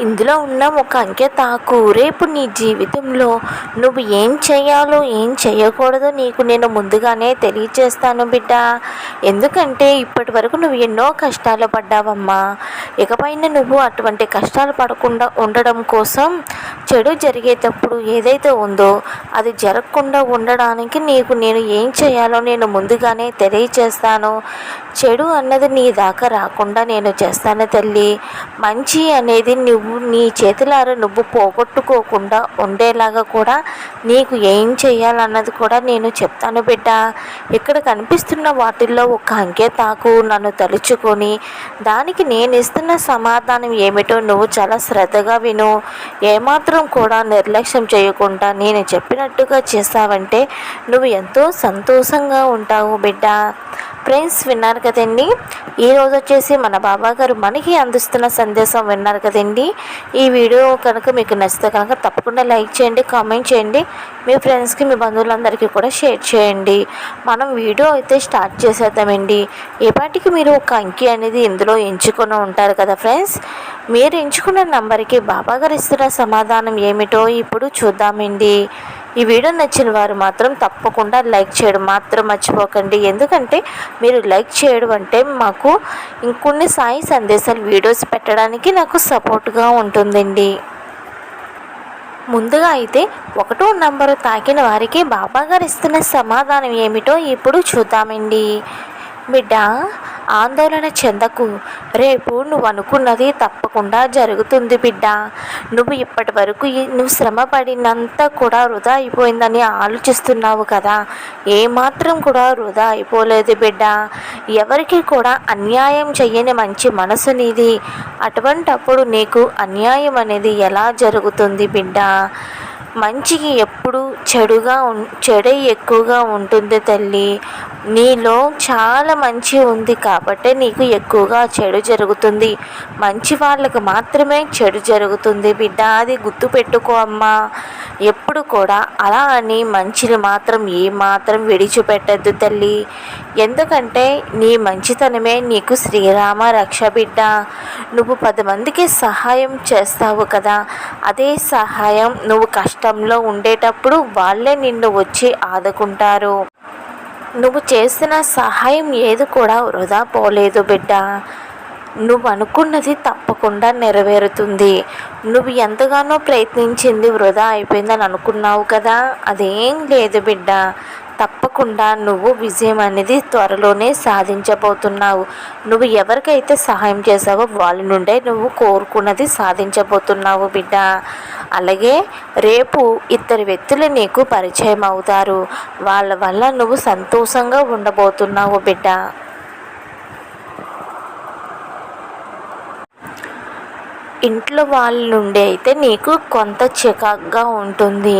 ఇందులో ఉన్న ఒక అంకె తాకు. రేపు నీ జీవితంలో నువ్వు ఏం చేయాలో ఏం చేయకూడదో నీకు నేను ముందుగానే తెలియచేస్తాను బిడ్డ. ఎందుకంటే ఇప్పటి వరకు నువ్వు ఎన్నో కష్టాలు పడ్డావమ్మా. ఇకపైన నువ్వు అటువంటి కష్టాలు పడకుండా ఉండడం కోసం చెడు జరిగేటప్పుడు ఏదైతే ఉందో అది జరగకుండా ఉండడానికి నీకు నేను ఏం చేయాలో నేను ముందుగానే తెలియచేస్తాను. చెడు అన్నది నీ దాకా రాకుండా నేను చేస్తాను తల్లి. మంచి అనేది నువ్వు నువ్వు నీ చేతులారా నువ్వు పోగొట్టుకోకుండా ఉండేలాగా కూడా నీకు ఏం చేయాలన్నది కూడా నేను చెప్తాను బిడ్డ. ఇక్కడ కనిపిస్తున్న వాటిల్లో ఒక అంకె తాకు నన్ను తలుచుకొని దానికి నేను ఇస్తున్న సమాధానం ఏమిటో నువ్వు చాలా శ్రద్ధగా విను. ఏమాత్రం కూడా నిర్లక్ష్యం చేయకుండా నేను చెప్పినట్టుగా చేస్తావంటే నువ్వు ఎంతో సంతోషంగా ఉంటావు బిడ్డ. ఫ్రెండ్స్ విన్నారు కదండి. ఈరోజు వచ్చేసి మన బాబా గారు మనకి అందిస్తున్న సందేశం విన్నారు కదండి. ఈ వీడియో కనుక మీకు నచ్చితే కనుక తప్పకుండా లైక్ చేయండి కామెంట్ చేయండి. మీ ఫ్రెండ్స్కి మీ బంధువులందరికీ కూడా షేర్ చేయండి. మనం వీడియో అయితే స్టార్ట్ చేసేద్దామండి. ఏపాటికి మీరు ఒక అంకి అనేది ఇందులో ఎంచుకొని ఉంటారు కదా ఫ్రెండ్స్. మీరు ఎంచుకున్న నంబర్కి బాబా గారు ఇస్తున్న సమాధానం ఏమిటో ఇప్పుడు చూద్దామండి. ఈ వీడియో నచ్చిన వారు మాత్రం తప్పకుండా లైక్ చేయడం మాత్రం మర్చిపోకండి. ఎందుకంటే మీరు లైక్ చేయడం అంటే మాకు ఇంకొన్ని సాయి సందేశాలు వీడియోస్ పెట్టడానికి నాకు సపోర్ట్గా ఉంటుందండి. ముందుగా అయితే ఒకటో నంబరు తాకిన వారికి బాబాగారు ఇస్తున్న సమాధానం ఏమిటో ఇప్పుడు చూద్దామండి. బిడ్డ ఆందోళన చెందకు. రేపు నువ్వు అనుకున్నది తప్పకుండా జరుగుతుంది బిడ్డ. నువ్వు ఇప్పటి వరకు నువ్వు శ్రమ పడినంత కూడా వృధా అయిపోయిందని ఆలోచిస్తున్నావు కదా. ఏమాత్రం కూడా వృధా అయిపోలేదు బిడ్డ. ఎవరికి కూడా అన్యాయం చెయ్యని మంచి మనసు నీది. అటువంటప్పుడు నీకు అన్యాయం అనేది ఎలా జరుగుతుంది బిడ్డ? మంచికి ఎప్పుడు చెడుగా ఉం చెడే ఎక్కువగా ఉంటుంది తల్లి. నీలో చాలా మంచి ఉంది కాబట్టి నీకు ఎక్కువగా చెడు జరుగుతుంది. మంచి వాళ్ళకు మాత్రమే చెడు జరుగుతుంది. బిడ్డ అది గుర్తుపెట్టుకో అమ్మా. ఎప్పుడు కూడా అలా అని మంచిని మాత్రం ఏ మాత్రం విడిచిపెట్టద్దు తల్లి. ఎందుకంటే నీ మంచితనమే నీకు శ్రీరామ రక్ష బిడ్డ. నువ్వు పది మందికి సహాయం చేస్తావు కదా. అదే సహాయం నువ్వు కష్టంలో ఉండేటప్పుడు వాళ్ళే నిన్ను వచ్చి ఆదుకుంటారు. నువ్వు చేసిన సహాయం ఏది కూడా వృధా పోలేదు బిడ్డ. నువ్వు అనుకున్నది తప్పకుండా నెరవేరుతుంది. నువ్వు ఎంతగానో ప్రయత్నించింది వృధా అయిపోయిందని అనుకున్నావు కదా? అదేం లేదు బిడ్డ. తప్పకుండా నువ్వు విజయం అనేది త్వరలోనే సాధించబోతున్నావు. నువ్వు ఎవరికైతే సహాయం చేసావో వాళ్ళ నుండే నువ్వు కోరుకున్నది సాధించబోతున్నావు బిడ్డ. అలాగే రేపు ఇద్దరు వ్యక్తులు నీకు పరిచయం అవుతారు. వాళ్ళ వల్ల నువ్వు సంతోషంగా ఉండబోతున్నావు బిడ్డ. ఇంట్లో వాళ్ళ నుండి అయితే నీకు కొంత చికాగ్గా ఉంటుంది.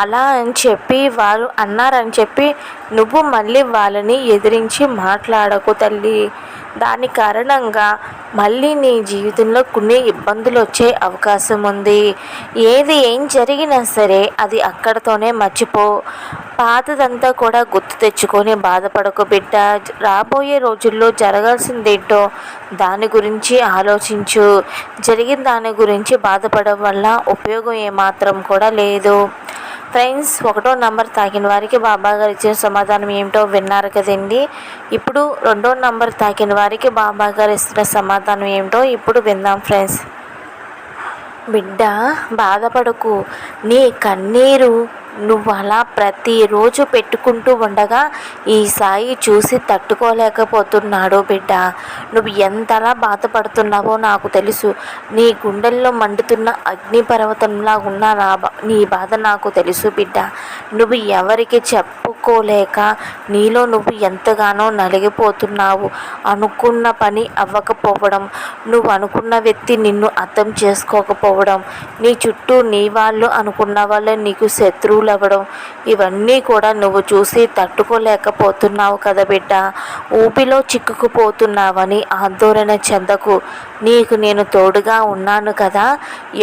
అలా అని చెప్పి వారు అన్నారని చెప్పి నువ్వు మళ్ళీ వాళ్ళని ఎదిరించి మాట్లాడకు తల్లి. దాని కారణంగా మళ్ళీ నీ జీవితంలో కొన్ని ఇబ్బందులు వచ్చే అవకాశం ఉంది. ఏది ఏం జరిగినా సరే అది అక్కడతోనే మర్చిపో. పాతదంతా కూడా గుర్తు తెచ్చుకొని బాధపడకు బిడ్డ. రాబోయే రోజుల్లో జరగాల్సిందేంటో దాని గురించి ఆలోచించు. జరిగిన దాని గురించి బాధపడడం వల్ల ఉపయోగం ఏమాత్రం కూడా లేదు. ఫ్రెండ్స్ ఒకటో నంబర్ తాకిన వారికి బాబా గారు ఇచ్చిన సమాధానం ఏమిటో విన్నారు కదండి. ఇప్పుడు రెండో నంబర్ తాకిన వారికి బాబా గారు ఇస్తున్న సమాధానం ఏమిటో ఇప్పుడు విందాం ఫ్రెండ్స్. బిడ్డ బాధపడకు. నీ కన్నీరు నువ్వు అలా ప్రతిరోజు పెట్టుకుంటూ ఉండగా ఈ సాయి చూసి తట్టుకోలేకపోతున్నాడు బిడ్డ. నువ్వు ఎంతలా బాధపడుతున్నావో నాకు తెలుసు. నీ గుండెల్లో మండుతున్న అగ్నిపర్వతంలా ఉన్న నా బా నీ బాధ నాకు తెలుసు బిడ్డ. నువ్వు ఎవరికి చెప్పు చెప్పుకోలేక నీలో నువ్వు ఎంతగానో నలిగిపోతున్నావు. అనుకున్న పని అవ్వకపోవడం నువ్వు అనుకున్న వ్యక్తి నిన్ను అర్థం చేసుకోకపోవడం నీ చుట్టూ నీ వాళ్ళు అనుకున్న వాళ్ళే నీకు శత్రువులు అవ్వడం ఇవన్నీ కూడా నువ్వు చూసి తట్టుకోలేకపోతున్నావు కదా బిడ్డ. ఊపిలో చిక్కుకుపోతున్నావని ఆందోళన చెందకు. నీకు నేను తోడుగా ఉన్నాను కదా.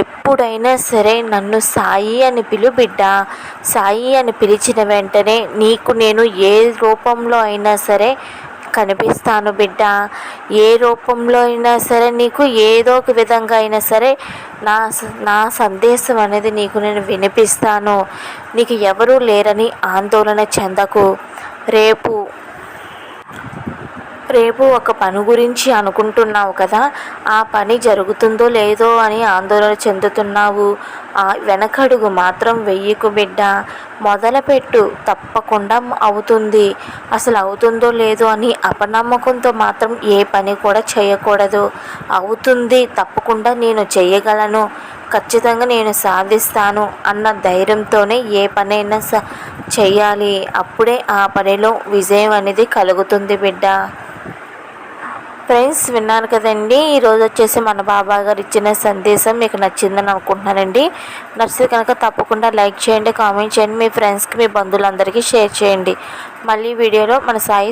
ఎప్పుడైనా సరే నన్ను సాయి అని పిలు బిడ్డ. సాయి అని పిలిచిన వెంటనే నీ నీకు నేను ఏ రూపంలో అయినా సరే కనిపిస్తాను బిడ్డ. ఏ రూపంలో అయినా సరే నీకు ఏదో ఒక విధంగా అయినా సరే నా స- నా సందేశం అనేది నీకు నేను వినిపిస్తాను. నీకు ఎవరూ లేరని ఆందోళన చెందకు. రేపు రేపు ఒక పని గురించి అనుకుంటున్నావు కదా ఆ పని జరుగుతుందో లేదో అని ఆందోళన చెందుతున్నావు. ఆ వెనకడుగు మాత్రం వెయ్యకు బిడ్డ. మొదలుపెట్టు తప్పకుండా అవుతుంది. అసలు అవుతుందో లేదో అని అపనమ్మకంతో మాత్రం ఏ పని కూడా చేయకూడదు. అవుతుంది తప్పకుండా నేను చేయగలను ఖచ్చితంగా నేను సాధిస్తాను అన్న ధైర్యంతోనే ఏ పనైనా స చేయాలి అప్పుడే ఆ పనిలో విజయం అనేది కలుగుతుంది బిడ్డ. ఫ్రెండ్స్ విన్నాను కదండి. ఈరోజు వచ్చేసి మన బాబా గారు ఇచ్చిన సందేశం మీకు నచ్చిందని అనుకుంటున్నానండి. నచ్చితే కనుక తప్పకుండా లైక్ చేయండి కామెంట్ చేయండి. మీ ఫ్రెండ్స్కి మీ బంధువులందరికీ షేర్ చేయండి. మళ్ళీ వీడియోలో మన సాయి